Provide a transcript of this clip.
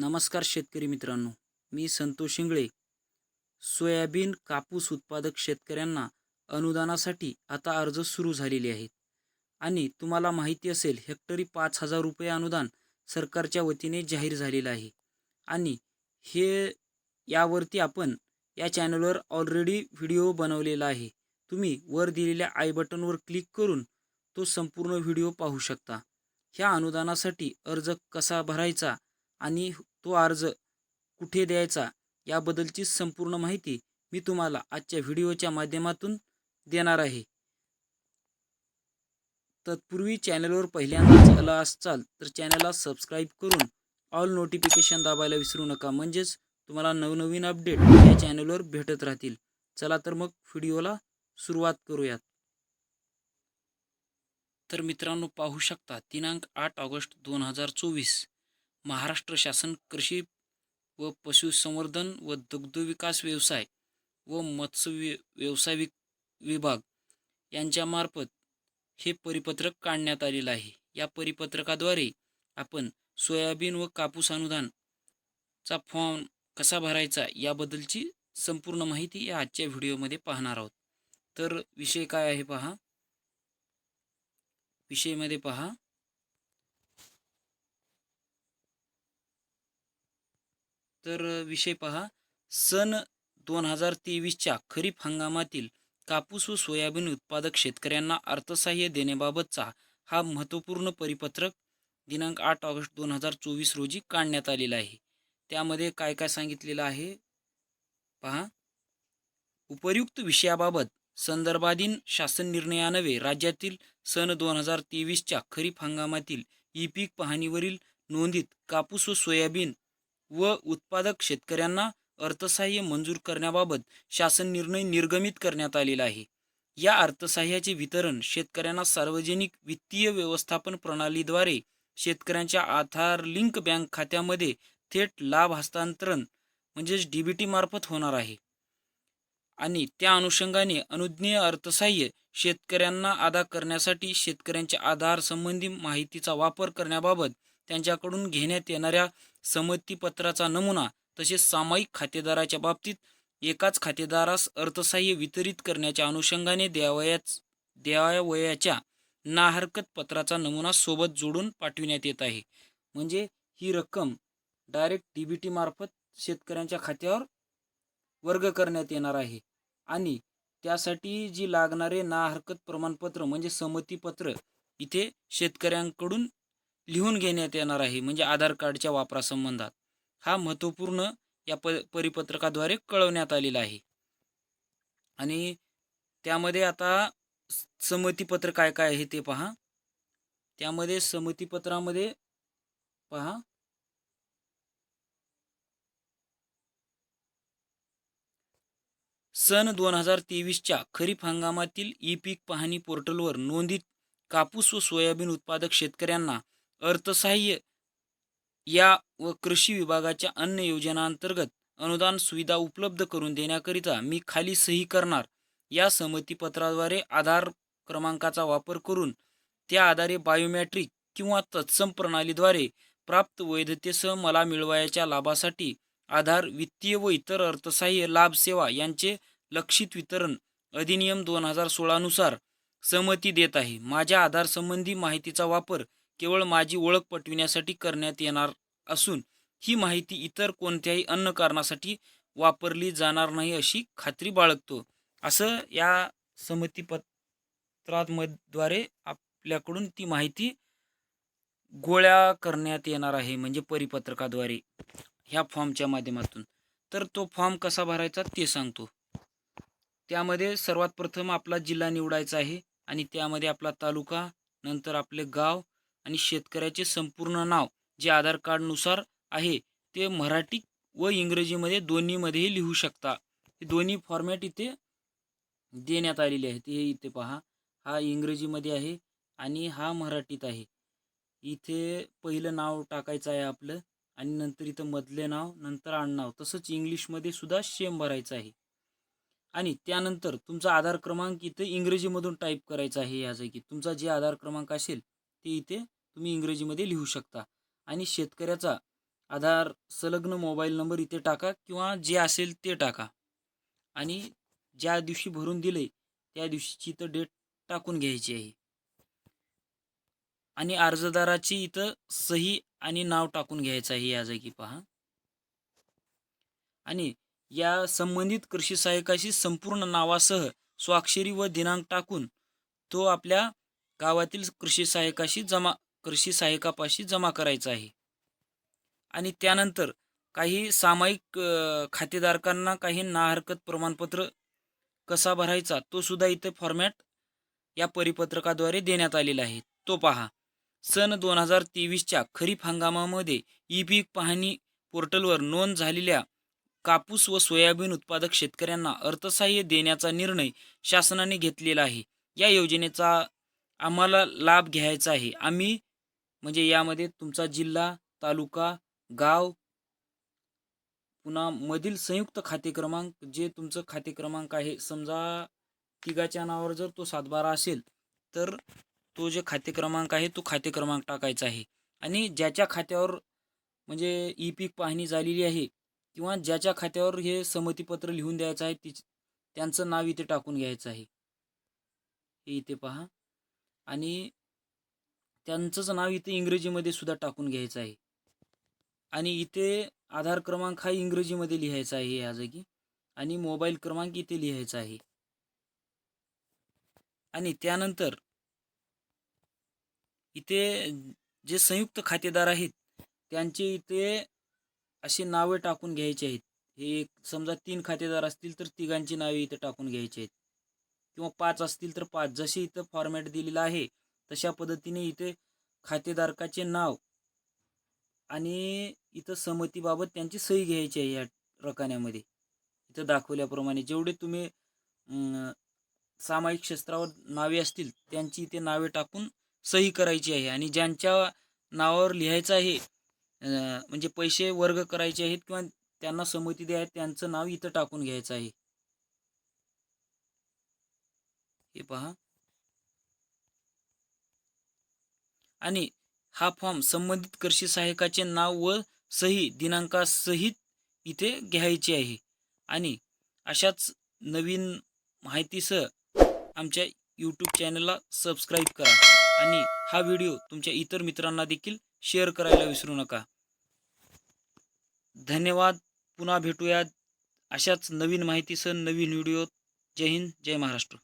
नमस्कार शेतकरी मित्रांनो मी संतोष शिंगळे. सोयाबीन कापूस उत्पादक शेतकऱ्यांना अनुदानासाठी आता अर्ज सुरू झालेले आहेत. आणि तुम्हाला माहिती असेल हेक्टरी पाच हजार रुपये अनुदान सरकारच्या वतीने जाहीर झालेलं आहे. आणि हे यावरती आपण या चॅनलवर ऑलरेडी व्हिडिओ बनवलेला आहे. तुम्ही वर दिलेल्या आय बटनवर क्लिक करून तो संपूर्ण व्हिडिओ पाहू शकता. ह्या अनुदानासाठी अर्ज कसा भरायचा आणि तो अर्ज कुठे द्यायचा याबद्दलची संपूर्ण माहिती मी तुम्हाला आजच्या व्हिडिओच्या माध्यमातून देणार आहे. तत्पूर्वी चॅनलवर पहिल्यांदाच आला असाल तर चॅनलला सबस्क्राईब करून ऑल नोटिफिकेशन दाबायला विसरू नका. म्हणजेच तुम्हाला नवनवीन अपडेट या चॅनलवर भेटत राहतील. चला तर मग व्हिडिओला सुरुवात करूयात. तर मित्रांनो पाहू शकता दिनांक आठ ऑगस्ट दोन हजार चोवीस. महाराष्ट्र शासन कृषी व पशुसंवर्धन व दुग्धविकास व्यवसाय व मत्स्य व्यवसाय वि विभाग यांच्यामार्फत हे परिपत्रक काढण्यात आलेलं आहे. या परिपत्रकाद्वारे आपण सोयाबीन व कापूस अनुदानचा फॉर्म कसा भरायचा याबद्दलची संपूर्ण माहिती या आजच्या व्हिडिओमध्ये पाहणार आहोत. तर विषय काय आहे पहा? विषयमध्ये पहा. तर विषय पहा. सन दोन हजार तेवीसच्या खरीप हंगामातील कापूस व सोयाबीन उत्पादक शेतकऱ्यांना अर्थसहाय्य देण्याबाबतचा हा महत्त्वपूर्ण परिपत्रक दिनांक आठ ऑगस्ट दोन हजार चोवीस रोजी काढण्यात आलेला आहे. त्यामध्ये काय काय सांगितलेलं आहे? पहा. उपर्युक्त विषयाबाबत संदर्भाधीन शासन निर्णयानवे राज्यातील सन दोन हजार तेवीसच्या खरीप हंगामातील ई पीक पाहणीवरील नोंदीत कापूस व सोयाबीन व उत्पादक शेतकऱ्यांना अर्थसहाय्य मंजूर करण्याबाबत शासन निर्णय निर्गमित करण्यात आलेला आहे. या अर्थसहाय्याचे वितरण शेतकऱ्यांना सार्वजनिक वित्तीय व्यवस्थापन प्रणालीद्वारे शेतकऱ्यांच्या आधार लिंक बँक खात्यामध्ये थेट लाभ हस्तांतरण म्हणजेच डी बी टी मार्फत होणार आहे. आणि त्या अनुषंगाने अनुज्ञेय अर्थसहाय्य शेतकऱ्यांना अदा करण्यासाठी शेतकऱ्यांच्या आधार संबंधी माहितीचा वापर करण्याबाबत त्यांच्याकडून घेण्यात येणाऱ्या संमतीपत्राचा नमुना तसेच सामायिक खातेदाराच्या बाबतीत एकाच खातेदारास अर्थसाह्य वितरित करण्याच्या अनुषंगाने द्यावयाच द्यावयाच्या नाहरकत पत्राचा नमुना सोबत जोडून पाठविण्यात येत आहे. म्हणजे ही रक्कम डायरेक्ट डी बी टी मार्फत शेतकऱ्यांच्या खात्यावर वर्ग करण्यात येणार आहे. आणि त्यासाठी जी लागणारे ना हरकत प्रमाणपत्र म्हणजे संमतीपत्र इथे शेतकऱ्यांकडून लिहून घेण्यात येणार आहे म्हणजे आधार कार्डच्या वापरासंबंधात. हा महत्त्वपूर्ण या प परिपत्रकाद्वारे कळवण्यात आलेला आहे. आणि त्यामध्ये आता संमतीपत्र काय काय आहे ते पहा. त्यामध्ये संमतीपत्रामध्ये पहा. सन दोन हजार तेवीसच्या खरीप हंगामातील ई पीक पाहणी पोर्टलवर नोंदीत कापूस व सोयाबीन उत्पादक शेतकऱ्यांना अर्थसहाय्य या व कृषी विभागाच्या अन्न योजनांतर्गत अनुदान सुविधा उपलब्ध करून देण्याकरिता मी खाली सही करणार. या संमतीपत्राद्वारे आधार क्रमांकाचा वापर करून त्या आधारे बायोमॅट्रिक किंवा तत्सम प्रणालीद्वारे प्राप्त वैधतेसह मला मिळवायच्या लाभासाठी आधार वित्तीय व इतर अर्थसहाय्य लाभ सेवा यांचे लक्षित वितरण अधिनियम दोन हजार सोळानुसार सहमती देत आहे. माझ्या आधारसंबंधी माहितीचा वापर केवळ माझी ओळख पटविण्यासाठी करण्यात येणार असून ही माहिती इतर कोणत्याही अन्न कारणासाठी वापरली जाणार नाही अशी खात्री बाळगतो. असं या संमतीपत्राद्वारे आपल्याकडून ती माहिती गोळ्या करण्यात येणार आहे म्हणजे परिपत्रकाद्वारे ह्या फॉर्मच्या माध्यमातून. तर तो फॉर्म कसा भरायचा ते सांगतो. त्यामध्ये सर्वात प्रथम आपला जिल्हा निवडायचा आहे आणि त्यामध्ये आपला तालुका नंतर आपले गाव आणि शेतकऱ्याचे संपूर्ण नाव जे आधार कार्डनुसार आहे ते मराठी व इंग्रजीमध्ये दोन्हीमध्येही लिहू शकता. हे दोन्ही फॉर्मॅट इथे देण्यात आलेले आहेत. हे इथे पहा. हा इंग्रजीमध्ये आहे आणि हा मराठीत आहे. इथे पहिलं नाव टाकायचं आहे आपलं आणि नंतर इथं मधले नाव नंतर आडनाव. तसंच इंग्लिशमध्ये सुद्धा सेम भरायचं आहे. आणि त्यानंतर तुमचा आधार क्रमांक इथे इंग्रजीमधून टाईप करायचा आहे या जागी तुमचा जे आधार क्रमांक असेल ते इथे तुम्ही इंग्रजीमध्ये लिहू शकता. आणि शेतकऱ्याचा आधार संलग्न मोबाईल नंबर इथे टाका किंवा जे असेल ते टाका. आणि ज्या दिवशी भरून दिले त्या दिवशीची इथं डेट टाकून घ्यायची आहे. आणि अर्जदाराची इथं सही आणि नाव टाकून घ्यायचं आहे या जागी पहा. आणि या संबंधित कृषी सहाय्यकाशी संपूर्ण नावासह स्वाक्षरी व दिनांक टाकून तो आपल्या गावातील कृषी सहाय्यकाशी जमा कृषी सहाय्यकापाशी जमा करायचा आहे. आणि त्यानंतर काही सामायिक खातेधारकांना काही ना हरकत प्रमाणपत्र कसा भरायचा तो सुद्धा इथे फॉर्मॅट या परिपत्रकाद्वारे देण्यात आलेला आहे. तो पहा. सन दोन हजार तेवीसच्या खरीप हंगामामध्ये ई पीक पाहणी पोर्टलवर नोंद झालेल्या कापूस व सोयाबीन उत्पादक शेतकऱ्यांना अर्थसहाय्य देण्याचा निर्णय शासनाने घेतलेला आहे. या योजनेचा आम्हाला लाभ घ्यायचा आहे. आम्ही म्हणजे यामध्ये तुमचा जिल्हा तालुका गाव पुन्हा मधील संयुक्त खाते क्रमांक जे तुमचं खाते क्रमांक आहे समजा तिघाच्या नावावर जर तो सातबारा असेल तर तो जे खाते क्रमांक आहे तो खाते क्रमांक टाकायचा आहे. आणि ज्याच्या खात्यावर म्हणजे ई पीक पाहणी झालेली आहे किंवा ज्याच्या खात्यावर हे संमतीपत्र लिहून द्यायचं आहे ति त्यांचं नाव इथे टाकून घ्यायचं आहे. हे इथे पहा. आणि त्यांचंच नाव इथे इंग्रजीमध्ये सुद्धा टाकून घ्यायचं आहे. आणि इथे आधार क्रमांक हा इंग्रजीमध्ये लिहायचा आहे या जागी. आणि मोबाईल क्रमांक इथे लिहायचा आहे. आणि त्यानंतर इथे जे संयुक्त खातेदार आहेत त्यांचे इथे अशी नावे टाकून घ्यायची आहेत. हे एक समजा तीन खातेदार असतील तर तिघांची नावे इथे टाकून घ्यायची आहेत. किंवा पाच असतील तर पाच. जसे इथं फॉर्मॅट दिलेला आहे तशा पद्धतीने इथे खातेधारकाचे नाव आणि इथं संमतीबाबत त्यांची सही घ्यायची आहे या रकान्यामध्ये. इथं दाखवल्याप्रमाणे जेवढे तुम्ही सामायिक क्षेत्रावर नावे असतील त्यांची इथे नावे टाकून सही करायची आहे. आणि ज्यांच्या नावावर लिहायचं आहे म्हणजे पैसे वर्ग करायचे आहेत किंवा त्यांना संमती द्या त्यांचं नाव इथं टाकून घ्यायचं आहे. हे पहा. आणि हा फॉर्म संबंधित कृषी सहाय्यकाचे नाव व सही दिनांकासहित इथे घ्यायची आहे. आणि अशाच नवीन माहितीसह आमच्या यूट्यूब चॅनलला सबस्क्राईब करा आणि हा व्हिडिओ तुमच्या इतर मित्रांना देखील शेअर करायला विसरू नका. धन्यवाद. पुन्हा भेटूया अशाच नवीन माहितीसह नवीन व्हिडिओ जय हिंद. जय महाराष्ट्र.